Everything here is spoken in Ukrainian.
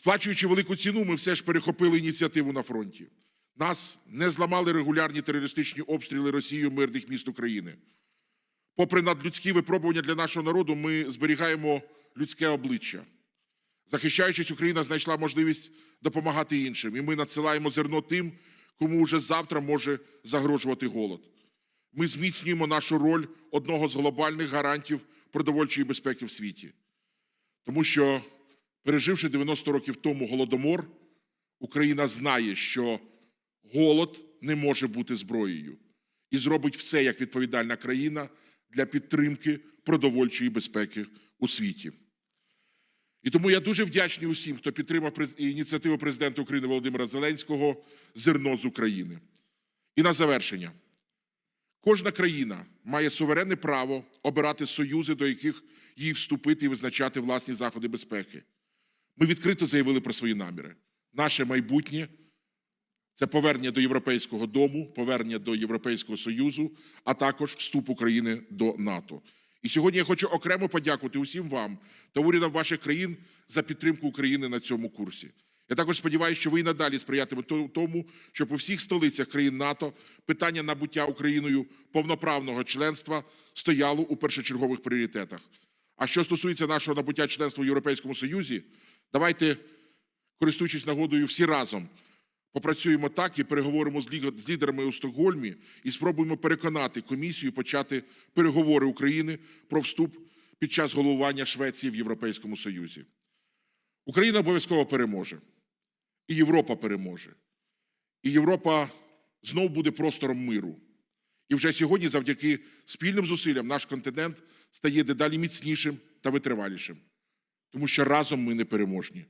Сплачуючи велику ціну, ми все ж перехопили ініціативу на фронті. Нас не зламали регулярні терористичні обстріли Росією мирних міст України. Попри надлюдські випробування для нашого народу, ми зберігаємо людське обличчя. Захищаючись, Україна знайшла можливість допомагати іншим, і ми надсилаємо зерно тим, кому вже завтра може загрожувати голод. Ми зміцнюємо нашу роль одного з глобальних гарантів продовольчої безпеки в світі. Тому що, переживши 90 років тому голодомор, Україна знає, що голод не може бути зброєю і зробить все як відповідальна країна для підтримки продовольчої безпеки у світі. І тому я дуже вдячний усім, хто підтримав ініціативу президента України Володимира Зеленського Зерно з України. І на завершення. Кожна країна має суверенне право обирати союзи, до яких їй вступити і визначати власні заходи безпеки. Ми відкрито заявили про свої наміри. Наше майбутнє це повернення до Європейського дому, повернення до Європейського Союзу, а також вступ України до НАТО. І сьогодні я хочу окремо подякувати усім вам та урядам ваших країн за підтримку України на цьому курсі. Я також сподіваюся, що ви і надалі сприятимете тому, щоб у всіх столицях країн НАТО питання набуття Україною повноправного членства стояло у першочергових пріоритетах. А що стосується нашого набуття членства в Європейському Союзі, давайте, користуючись нагодою, всі разом попрацюємо так і переговоримо з лідерами у Стокгольмі і спробуємо переконати комісію почати переговори України про вступ під час головування Швеції в Європейському Союзі. Україна обов'язково переможе, і Європа переможе. І Європа знов буде простором миру. І вже сьогодні, завдяки спільним зусиллям, наш континент стає дедалі міцнішим та витривалішим, тому що разом ми непереможні.